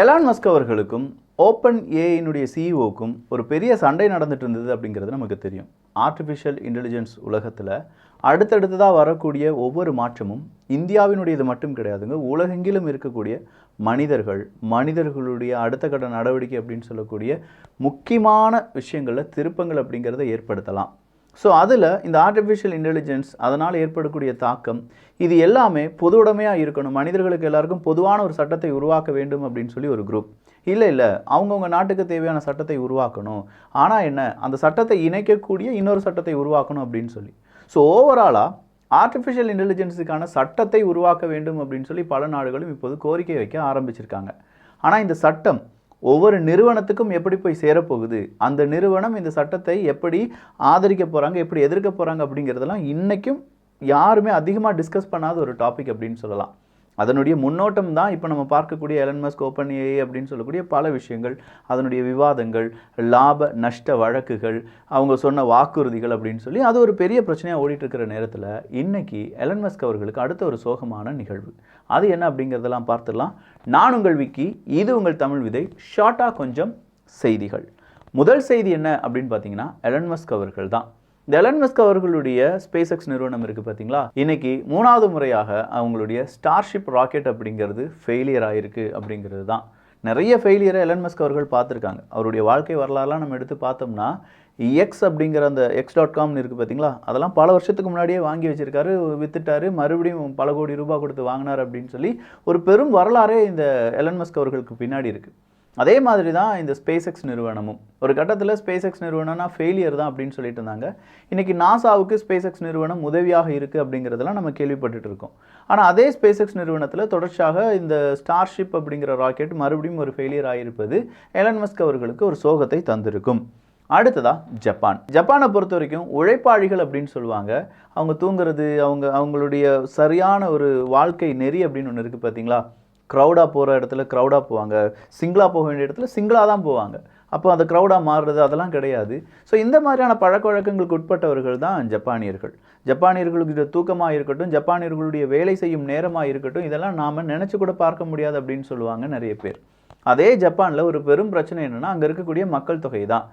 Elon Musk அவர்களுக்கும் open ஏஐனுடைய சிஇஓக்கும் ஒரு பெரிய சண்டை நடந்துட்டு இருந்தது அப்படிங்கிறது நமக்கு தெரியும். ஆர்டிஃபிஷியல் இன்டெலிஜென்ஸ் உலகத்தில் அடுத்தடுத்ததாக வரக்கூடிய ஒவ்வொரு மாற்றமும் இந்தியாவினுடையது மட்டும் கிடையாதுங்க. உலகெங்கிலும் இருக்கக்கூடிய மனிதர்கள் மனிதர்களுடைய அடுத்த கட்ட நடவடிக்கை அப்படின்னு சொல்லக்கூடிய முக்கியமான விஷயங்களில் திருப்பங்கள் அப்படிங்கிறத ஏற்படுத்தலாம். ஸோ அதில் இந்த ஆர்டிஃபிஷியல் இன்டெலிஜென்ஸ் அதனால் ஏற்படக்கூடிய தாக்கம் இது எல்லாமே பொது இருக்கணும். மனிதர்களுக்கு எல்லாருக்கும் பொதுவான ஒரு சட்டத்தை உருவாக்க வேண்டும் அப்படின்னு சொல்லி ஒரு குரூப் இல்லை இல்லை அவங்கவுங்க நாட்டுக்கு தேவையான சட்டத்தை உருவாக்கணும். ஆனால் என்ன அந்த சட்டத்தை இணைக்கக்கூடிய இன்னொரு சட்டத்தை உருவாக்கணும் அப்படின்னு சொல்லி. ஸோ ஓவராலாக ஆர்டிஃபிஷியல் இன்டெலிஜென்ஸுக்கான சட்டத்தை உருவாக்க வேண்டும் அப்படின்னு சொல்லி பல நாடுகளும் இப்போது கோரிக்கை வைக்க ஆரம்பிச்சிருக்காங்க. ஆனால் இந்த சட்டம் ஒவ்வொரு நிறுவனத்துக்கும் எப்படி போய் சேரப்போகுது? அந்த நிறுவனம் இந்த சட்டத்தை எப்படி ஆதரிக்க போகிறாங்க எப்படி எதிர்க்க போகிறாங்க அப்படிங்கிறதெல்லாம் இன்றைக்கும் யாருமே அதிகமாக டிஸ்கஸ் பண்ணாத ஒரு டாபிக் அப்படின்னு சொல்லலாம். அதனுடைய முன்னோட்டம் தான் இப்போ நம்ம பார்க்கக்கூடிய எலன்மஸ்க் ஓப்பன் ஏஐ அப்படின்னு சொல்லக்கூடிய பல விஷயங்கள் அதனுடைய விவாதங்கள் லாப நஷ்ட வழக்குகள் அவங்க சொன்ன வாக்குறுதிகள் அப்படின்னு சொல்லி அது ஒரு பெரிய பிரச்சனையாக ஓடிட்டுருக்கிற நேரத்தில் இன்னைக்கு எலன்மஸ்க் அவர்களுக்கு அடுத்த ஒரு சோகமான நிகழ்வு. அது என்ன அப்படிங்கிறதெல்லாம் பார்த்துடலாம். நான் உங்கள் விக்கி இது உங்கள் தமிழ் விதை ஷார்ட்டாக கொஞ்சம் செய்திகள். முதல் செய்தி என்ன அப்படின்னு பார்த்தீங்கன்னா எலன்மஸ்க் அவர்கள் தான். இந்த எலன் மஸ்க் அவர்களுடைய ஸ்பேஸ் எக்ஸ் நிறுவனம் இருக்குது பார்த்தீங்களா? இன்னைக்கு மூணாவது முறையாக அவங்களுடைய ஸ்டார்ஷிப் ராக்கெட் அப்படிங்கிறது ஃபெயிலியர் ஆயிருக்கு அப்படிங்கிறது தான். நிறைய ஃபெயிலியரை எலன் மஸ்க் அவர்கள் பார்த்துருக்காங்க. அவருடைய வாழ்க்கை வரலாறுலாம் நம்ம எடுத்து பார்த்தோம்னா எக்ஸ் அப்படிங்கிற அந்த எக்ஸ் டாட் காம்னு இருக்குது பார்த்தீங்களா? அதெல்லாம் பல வருஷத்துக்கு முன்னாடியே வாங்கி வச்சுருக்காரு வித்துட்டாரு மறுபடியும் பல கோடி ரூபாய் கொடுத்து வாங்கினார் அப்படின்னு சொல்லி ஒரு பெரும் வரலாறே இந்த எலன் மஸ்க் அவர்களுக்கு பின்னாடி இருக்குது அதே மாதிரி தான் இந்த ஸ்பேஸ் எக்ஸ் நிறுவனமும். ஒரு கட்டத்தில் ஸ்பேஸ் எக்ஸ் நிறுவனம்னா ஃபெயிலியர் தான் அப்படின்னு சொல்லிட்டு இருந்தாங்க. இன்றைக்கி நாசாவுக்கு ஸ்பேஸ் எக்ஸ் நிறுவனம் உதவியாக இருக்குது அப்படிங்கிறதெல்லாம் நம்ம கேள்விப்பட்டுட்டு இருக்கோம். ஆனால் அதே ஸ்பேஸ் எக்ஸ் நிறுவனத்தில் தொடர்ச்சியாக இந்த ஸ்டார்ஷிப் அப்படிங்கிற ராக்கெட் மறுபடியும் ஒரு ஃபெயிலியர் ஆகியிருப்பது எலன் மஸ்க் அவர்களுக்கு ஒரு சோகத்தை தந்திருக்கும். அடுத்ததா ஜப்பான் ஜப்பானை பொறுத்த வரைக்கும் உழைப்பாளிகள் அப்படின்னு சொல்லுவாங்க. அவங்க தூங்குறது அவங்க அவங்களுடைய சரியான ஒரு வாழ்க்கை நெறி அப்படின்னு ஒன்று இருக்குது பார்த்தீங்களா க்ரௌடாக போகிற இடத்துல க்ரௌடாக போவாங்க. சிங்கிளாக போக வேண்டிய இடத்துல சிங்கிளாக தான் போவாங்க. அப்போ அந்த க்ரௌடாக மாறுறது அதெல்லாம் கிடையாது. ஸோ இந்த மாதிரியான பழக்க வழக்கங்களுக்கு உட்பட்டவர்கள் தான் ஜப்பானியர்கள். ஜப்பானியர்களுடைய தூக்கமாக இருக்கட்டும் ஜப்பானியர்களுடைய வேலை செய்யும் நேரமாக இருக்கட்டும் இதெல்லாம் நாம் நினச்சி கூட பார்க்க முடியாது அப்படின்னு சொல்லுவாங்க நிறைய பேர். அதே ஜப்பானில் ஒரு பெரும் பிரச்சனை என்னென்னா அங்கே இருக்கக்கூடிய மக்கள் தொகை தான்.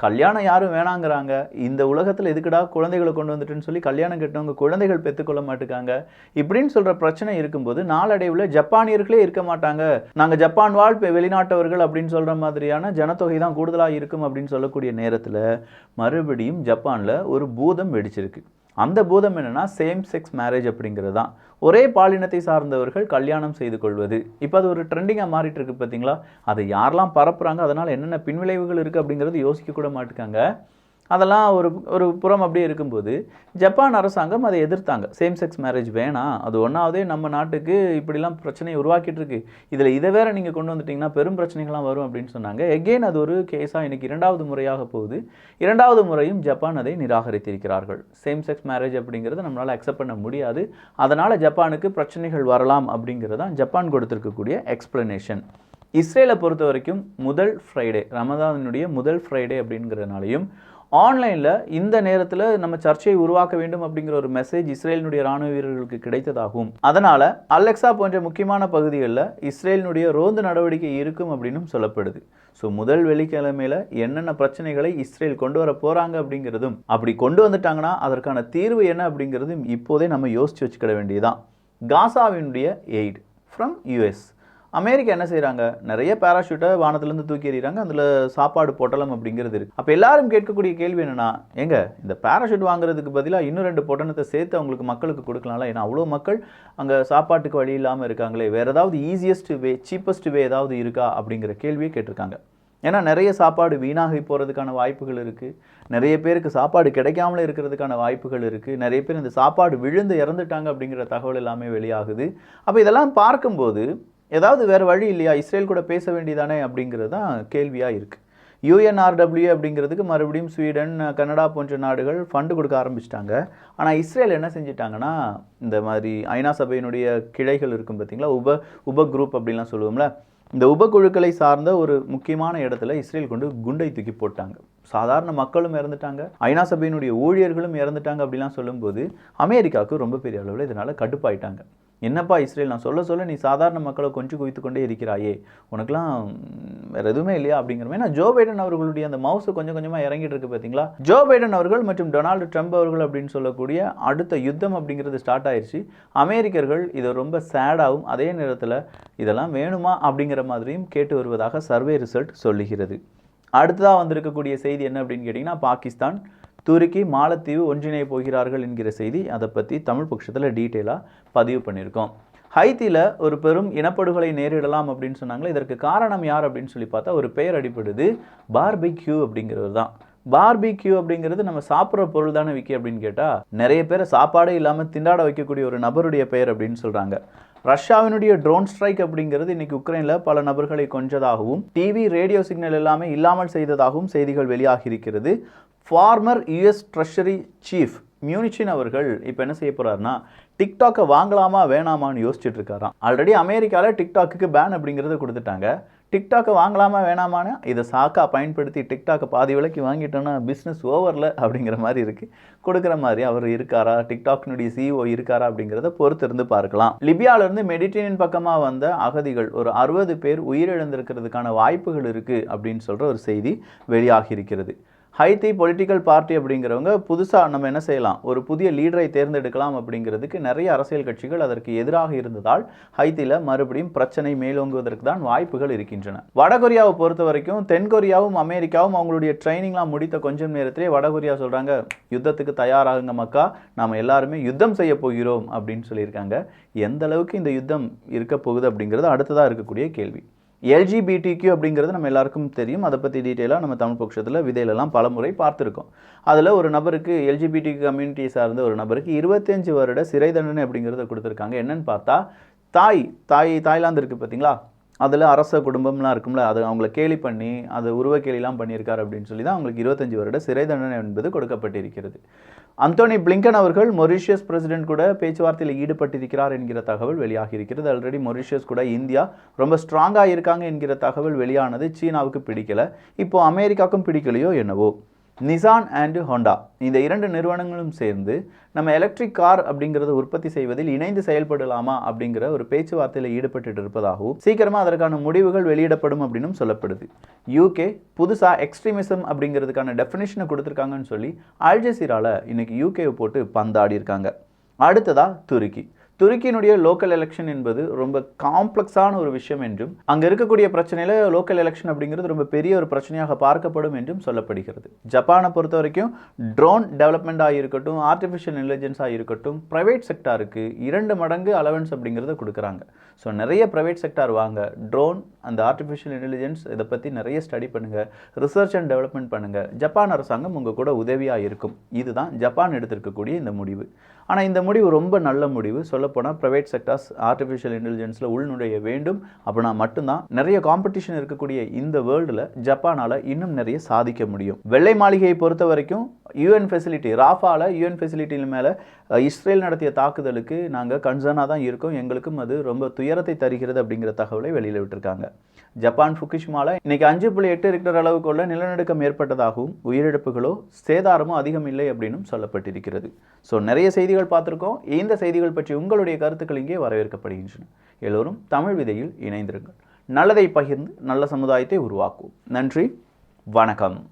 கல்யாணம் யாரும் வேணாங்கிறாங்க. இந்த உலகத்தில் எதுக்குடா குழந்தைகளை கொண்டு வந்துட்டுன்னு சொல்லி கல்யாணம் கட்டவங்க குழந்தைகள் பெற்றுக்கொள்ள மாட்டுக்காங்க? இப்படின்னு சொல்கிற பிரச்சனை இருக்கும்போது நாளடைவில் ஜப்பானியர்களே இருக்க மாட்டாங்க. நாங்கள் ஜப்பான் வாழ் பெ- வெளிநாட்டவர்கள் அப்படின்னு சொல்கிற மாதிரியான ஜனத்தொகை தான் கூடுதலாக இருக்கும் அப்படின்னு சொல்லக்கூடிய நேரத்தில் மறுபடியும் ஜப்பானில் ஒரு பூதம் வெடிச்சிருக்கு. அந்த பூதம் என்னென்னா சேம் செக்ஸ் மேரேஜ் அப்படிங்கிறது தான். ஒரே பாலினத்தை சார்ந்தவர்கள் கல்யாணம் செய்து கொள்வது. இப்போ அது ஒரு ட்ரெண்டிங்காக மாறிட்டு இருக்கு பார்த்தீங்களா அதை யாரெல்லாம் பரப்புகிறாங்க அதனால் என்னென்ன பின்விளைவுகள் இருக்குது அப்படிங்கிறது யோசிக்க கூட மாட்டுக்காங்க. அதெல்லாம் ஒரு ஒரு புறம் அப்படியே இருக்கும்போது ஜப்பான் அரசாங்கம் அதை எதிர்த்தாங்க. சேம் செக்ஸ் மேரேஜ் வேணாம். அது ஒன்றாவதே நம்ம நாட்டுக்கு இப்படிலாம் பிரச்சனையை உருவாக்கிட்டு இருக்கு இதில் இதை வேற நீங்கள் கொண்டு வந்துட்டிங்கன்னா பெரும் பிரச்சனைகள்லாம் வரும் அப்படின்னு சொன்னாங்க. எகெயின் அது ஒரு கேஸாக இன்னைக்கு இரண்டாவது முறையாக போகுது. இரண்டாவது முறையும் ஜப்பான் அதை நிராகரித்திருக்கிறார்கள். சேம் செக்ஸ் மேரேஜ் அப்படிங்கிறத நம்மளால் அக்செப்ட் பண்ண முடியாது. அதனால் ஜப்பானுக்கு பிரச்சனைகள் வரலாம் அப்படிங்கிறது தான் ஜப்பான் கொடுத்துருக்கக்கூடிய எக்ஸ்பிளனேஷன் இஸ்ரேலை பொறுத்த வரைக்கும் முதல் ஃப்ரைடே ரமதானினுடைய முதல் ஃப்ரைடே அப்படிங்கிறதுனாலையும் ஆன்லைனில் இந்த நேரத்தில் நம்ம சர்ச்சையை உருவாக்க வேண்டும் அப்படிங்கிற ஒரு மெசேஜ் இஸ்ரேலினுடைய ராணுவ வீரர்களுக்கு கிடைத்ததாகும் அதனால் அலெக்சா போன்ற முக்கியமான பகுதிகளில் இஸ்ரேலினுடைய ரோந்து நடவடிக்கை இருக்கும் அப்படின்னும் சொல்லப்படுது. ஸோ முதல் வெள்ளிக்கிழமையில் என்னென்ன பிரச்சனைகளை இஸ்ரேல் கொண்டு வர போகிறாங்க அப்படிங்கிறதும் அப்படி கொண்டு வந்துட்டாங்கன்னா அதற்கான தீர்வு என்ன அப்படிங்கிறதும் இப்போதே நம்ம யோசிச்சு வச்சுக்கிட வேண்டியதுதான். காசாவினுடைய எய்ட் ஃப்ரம் யூஎஸ் அமெரிக்கா என்ன செய்கிறாங்க நிறைய பேராஷூட்டை வானத்துலேருந்து தூக்கி எறிகிறாங்க அதில் சாப்பாடு பொட்டலம் அப்படிங்கிறது இருக்குது அப்போ எல்லாரும் கேட்கக்கூடிய கேள்வி என்னன்னா எங்க இந்த பேராஷூட் வாங்குறதுக்கு பதிலாக இன்னும் ரெண்டு பொட்டணத்தை சேர்த்து அவங்களுக்கு மக்களுக்கு கொடுக்கலாம்ல? ஏன்னா அவ்வளோ மக்கள் அங்கே சாப்பாட்டுக்கு வழி இல்லாமல் இருக்காங்களே. வேறு ஏதாவது ஈஸியஸ்ட் வே சீப்பஸ்ட் வே ஏதாவது இருக்கா? அப்படிங்கிற கேள்வியை கேட்டிருக்காங்க. ஏன்னா நிறைய சாப்பாடு வீணாகி போகிறதுக்கான வாய்ப்புகள் இருக்குது நிறைய பேருக்கு சாப்பாடு கிடைக்காமலே இருக்கிறதுக்கான வாய்ப்புகள் இருக்குது நிறைய பேர் இந்த சாப்பாடு விழுந்து இறந்துட்டாங்க அப்படிங்கிற தகவல் எல்லாமே வெளியாகுது. அப்போ இதெல்லாம் பார்க்கும்போது ஏதாவது வேறு வழி இல்லையா? இஸ்ரேல் கூட பேச வேண்டியதானே அப்படிங்கிறது தான் கேள்வியாக இருக்குது யூஎன்ஆர்டபிள்யூ அப்படிங்கிறதுக்கு மறுபடியும் ஸ்வீடன் கனடா போன்ற நாடுகள் ஃபண்டு கொடுக்க ஆரம்பிச்சிட்டாங்க. ஆனால் இஸ்ரேல் என்ன செஞ்சிட்டாங்கன்னா இந்த மாதிரி ஐநா சபையினுடைய கிளைகள் இருக்கும் பார்த்தீங்களா? உப உப குரூப் அப்படின்லாம் சொல்லுவோம்ல. இந்த உபகுழுக்களை சார்ந்த ஒரு முக்கியமான இடத்துல இஸ்ரேல் கொண்டு குண்டை தூக்கி போட்டாங்க. சாதாரண மக்களும் இறந்துட்டாங்க. ஐநா சபையினுடைய ஊழியர்களும் இறந்துட்டாங்க அப்படிலாம் சொல்லும்போது அமெரிக்காவுக்கு ரொம்ப பெரிய அளவில் இதனால் கடுப்பாயிட்டாங்க. என்னப்பா இஸ்ரேல் நான் சொல்ல சொல்ல நீ சாதாரண மக்களை கொஞ்சம் குவித்து கொண்டே இருக்கிறாயே. உனக்குலாம் வேறு வேற எதுவுமே இல்லையா அப்படிங்கிற மாதிரி. நான் ஜோ பைடன் அவர்களுடைய அந்த மவுஸ் கொஞ்சம் கொஞ்சமாக இறங்கிட்டு இருக்கு பார்த்தீங்களா ஜோ பைடன் அவர்கள் மற்றும் டொனால்டு ட்ரம்ப் அவர்கள் அப்படின்னு சொல்லக்கூடிய அடுத்த யுத்தம் அப்படிங்கிறது ஸ்டார்ட் ஆயிடுச்சு அமெரிக்கர்கள் இதை ரொம்ப சேடாகவும் அதே நேரத்தில் இதெல்லாம் வேணுமா அப்படிங்கிற மாதிரியும் கேட்டு வருவதாக சர்வே ரிசல்ட் சொல்லுகிறது. அடுத்ததாக வந்திருக்கக்கூடிய செய்தி என்ன அப்படின்னு கேட்டிங்கன்னா பாகிஸ்தான். துருக்கி மாலத்தீவு ஒன்றிணைய போகிறார்கள் என்கிற செய்தி அதை பற்றி தமிழ் பட்சத்தில் டீட்டெயிலாக பதிவு பண்ணியிருக்கோம். ஹைத்தியில் ஒரு பெரும் இனப்படுகொலை நேரிடலாம் அப்படின்னு சொன்னாங்களே இதற்கு காரணம் யார் அப்படின்னு சொல்லி பார்த்தா ஒரு பெயர் அடிப்படுது பார்பிக்யூ அப்படிங்கிறது தான். பார்பிக்யூ அப்படிங்கிறது நம்ம சாப்பிட்ற பொருள் தானே விக்கி அப்படின்னு கேட்டால் நிறைய பேரை சாப்பாடே இல்லாமல் திண்டாட வைக்கக்கூடிய ஒரு நபருடைய பெயர் அப்படின்னு சொல்கிறாங்க ரஷ்யாவினுடைய ட்ரோன் ஸ்ட்ரைக் அப்படிங்கிறது இன்னைக்கு உக்ரைனில் பல நபர்களை கொஞ்சதாகவும் டிவி ரேடியோ சிக்னல் எல்லாமே இல்லாமல் செய்ததாகவும் செய்திகள் வெளியாகி இருக்கிறது ஃபார்மர் யுஎஸ் ட்ரெஷரி சீஃப் மியூனிச்சின் அவர்கள் இப்போ என்ன செய்ய போகிறாருன்னா டிக்டாக்கை வாங்கலாமா வேணாமான்னு யோசிச்சுட்டு இருக்காராம். ஆல்ரெடி அமெரிக்காவில் டிக்டாக்கு பேன் அப்படிங்கிறத கொடுத்துட்டாங்க. டிக்டாக்கை வாங்கலாமா வேணாமான்னு இதை சாக்கா பயன்படுத்தி டிக்டாக்கை பாதி விலைக்கு வாங்கிட்டோன்னா பிஸ்னஸ் ஓவரில் அப்படிங்கிற மாதிரி இருக்குது கொடுக்குற மாதிரி அவர் இருக்காரா? டிக்டாக்னுடைய சிஇஓ இருக்காரா அப்படிங்கிறத பொறுத்து இருந்து பார்க்கலாம். லிபியாவிலேருந்து மெடிட்டேனியன் பக்கமாக வந்த அகதிகள் ஒரு அறுபது பேர் உயிரிழந்திருக்கிறதுக்கான வாய்ப்புகள் இருக்குது அப்படின்னு சொல்கிற ஒரு செய்தி வெளியாகி இருக்கிறது ஹைத்தி பொலிட்டிக்கல் பார்ட்டி அப்படிங்கிறவங்க புதுசாக நம்ம என்ன செய்யலாம்? ஒரு புதிய லீடரை தேர்ந்தெடுக்கலாம் அப்படிங்கிறதுக்கு நிறைய அரசியல் கட்சிகள் அதற்கு எதிராக இருந்ததால் ஹைத்தியில் மறுபடியும் பிரச்சனை மேலோங்குவதற்கு தான் வாய்ப்புகள் இருக்கின்றன. வடகொரியாவை பொறுத்த வரைக்கும் தென்கொரியாவும் அமெரிக்காவும் அவங்களுடைய ட்ரைனிங்லாம் முடித்த கொஞ்சம் நேரத்திலே வடகொரியா சொல்கிறாங்க யுத்தத்துக்கு தயாராகுங்க மக்கா நாம் எல்லாருமே யுத்தம் செய்ய போகிறோம் அப்படின்னு சொல்லியிருக்காங்க. எந்த அளவுக்கு இந்த யுத்தம் இருக்க போகுது அப்படிங்கிறது அடுத்ததாக இருக்கக்கூடிய கேள்வி. எல்ஜிபிடிக்யூ அப்படிங்கிறது நம்ம எல்லாருக்கும் தெரியும். அதை பற்றி டீட்டெயிலாக நம்ம தமிழ் பட்சத்தில் விதையிலலாம் பல முறை பார்த்துருக்கோம். அதில் ஒரு நபருக்கு எல்ஜிபிடி கம்யூனிட்டி சார்ந்த ஒரு நபருக்கு இருபத்தஞ்சு வருட சிறை தண்டனை அப்படிங்கிறத கொடுத்துருக்காங்க. என்னன்னு பார்த்தா தாய் தாய் தாய்லாந்து இருக்குது பார்த்தீங்களா அதில் அரச குடும்பம்லாம் இருக்கும்ல. அது அவங்கள கேலி பண்ணி அது உருவக்கேலிலாம் பண்ணியிருக்காரு அப்படின்னு சொல்லி தான் அவங்களுக்கு இருபத்தஞ்சு வருட சிறை தண்டனை என்பது கொடுக்கப்பட்டிருக்கிறது. அந்தோனி பிளிங்கன் அவர்கள் மொரிஷியஸ் பிரசிடென்ட் கூட பேச்சுவார்த்தையில் ஈடுபட்டிருக்கிறார் என்கிற தகவல் வெளியாகி இருக்கிறது ஆல்ரெடி மொரிஷியஸ் கூட இந்தியா ரொம்ப ஸ்ட்ராங்காக இருக்காங்க என்கிற தகவல் வெளியானது சீனாவுக்கு பிடிக்கல. இப்போ அமெரிக்காவுக்கும் பிடிக்கலையோ என்னவோ? Nissan and Honda. இந்த இரண்டு நிறுவனங்களும் சேர்ந்து நம்ம எலக்ட்ரிக் கார் அப்படிங்கிறத உற்பத்தி செய்வதில் இணைந்து செயல்படலாமா அப்படிங்கிற ஒரு பேச்சுவார்த்தையில் ஈடுபட்டு இருப்பதாகவும் சீக்கிரமாக அதற்கான முடிவுகள் வெளியிடப்படும் அப்படின்னும் சொல்லப்படுது. யூகே புதுசாக எக்ஸ்ட்ரீமிசம் அப்படிங்கிறதுக்கான டெஃபினேஷனை கொடுத்துருக்காங்கன்னு சொல்லி அல்ஜசீரால இன்னைக்கு யூகேவை போட்டு பந்தாடி இருக்காங்க அடுத்ததாக துருக்கி. துருக்கியினுடைய லோக்கல் எலெக்ஷன் என்பது ரொம்ப காம்ப்ளெக்ஸான ஒரு விஷயம் என்றும் அங்கே இருக்கக்கூடிய பிரச்சனையில் லோக்கல் எலெக்ஷன் அப்படிங்கிறது ரொம்ப பெரிய ஒரு பிரச்சனையாக பார்க்கப்படும் என்றும் சொல்லப்படுகிறது. ஜப்பானை பொறுத்த வரைக்கும் ட்ரோன் டெவலப்மெண்ட்டாக இருக்கட்டும் ஆர்டிஃபிஷியல் இன்டெலிஜென்ஸாக இருக்கட்டும் ப்ரைவேட் செக்டாருக்கு இரண்டு மடங்கு அலவன்ஸ் அப்படிங்கிறத கொடுக்குறாங்க. ஸோ நிறைய ப்ரைவேட் செக்டார் வாங்க ட்ரோன் அந்த ஆர்டிஃபிஷியல் இன்டெலிஜென்ஸ் இதை பற்றி நிறைய ஸ்டடி பண்ணுங்கள் ரிசர்ச் அண்ட் டெவலப்மெண்ட் பண்ணுங்கள் ஜப்பான் அரசாங்கம் உங்கள் கூட உதவியாக இருக்கும். இதுதான் ஜப்பான் எடுத்திருக்கக்கூடிய இந்த முடிவு. ஆனால் இந்த முடிவு ரொம்ப நல்ல முடிவு. சொல்ல சொல்லப்போனால் ப்ரைவேட் செக்டார்ஸ் ஆர்டிஃபிஷியல் இன்டெலிஜென்ஸில் உள்நுழைய வேண்டும். அப்படின்னா மட்டும்தான் நிறைய காம்படிஷன் இருக்கக்கூடிய இந்த வேர்ல்டில் ஜப்பானால் இன்னும் நிறைய சாதிக்க முடியும். வெள்ளை மாளிகையை பொறுத்த வரைக்கும் யூஎன் ஃபெசிலிட்டி ராஃபால யூஎன் ஃபெசிலிட்டியின் மேலே இஸ்ரேல் நடத்திய தாக்குதலுக்கு நாங்கள் கன்சர்னாக தான் இருக்கோம். எங்களுக்கும் அது ரொம்ப துயரத்தை தருகிறது அப்படிங்கிற தகவலை வெளியில் விட்டுருக்காங்க. ஜப்பான் ஃபுகுஷிமாவில் இன்னைக்கு அஞ்சு புள்ளி எட்டு ரிக்டர் அளவுக்கு உள்ள நிலநடுக்கம் ஏற்பட்டதாகவும் உயிரிழப்புகளோ சேதாரமோ அதிகம் இல்லை அப்படின்னும் சொல்லப்பட்டிருக்கிறது. ஸோ நிறைய செய்திகள் பார்த்துருக்கோம். இந்த செய்திகள் பற்றி உங்களுடைய கருத்துக்கள் இங்கே வரவேற்கப்படுகின்றன. எல்லோரும் தமிழ் விதையில் இணைந்திருங்கள். நல்லதை பகிர்ந்து நல்ல சமுதாயத்தை உருவாக்குவோம். நன்றி. வணக்கம்.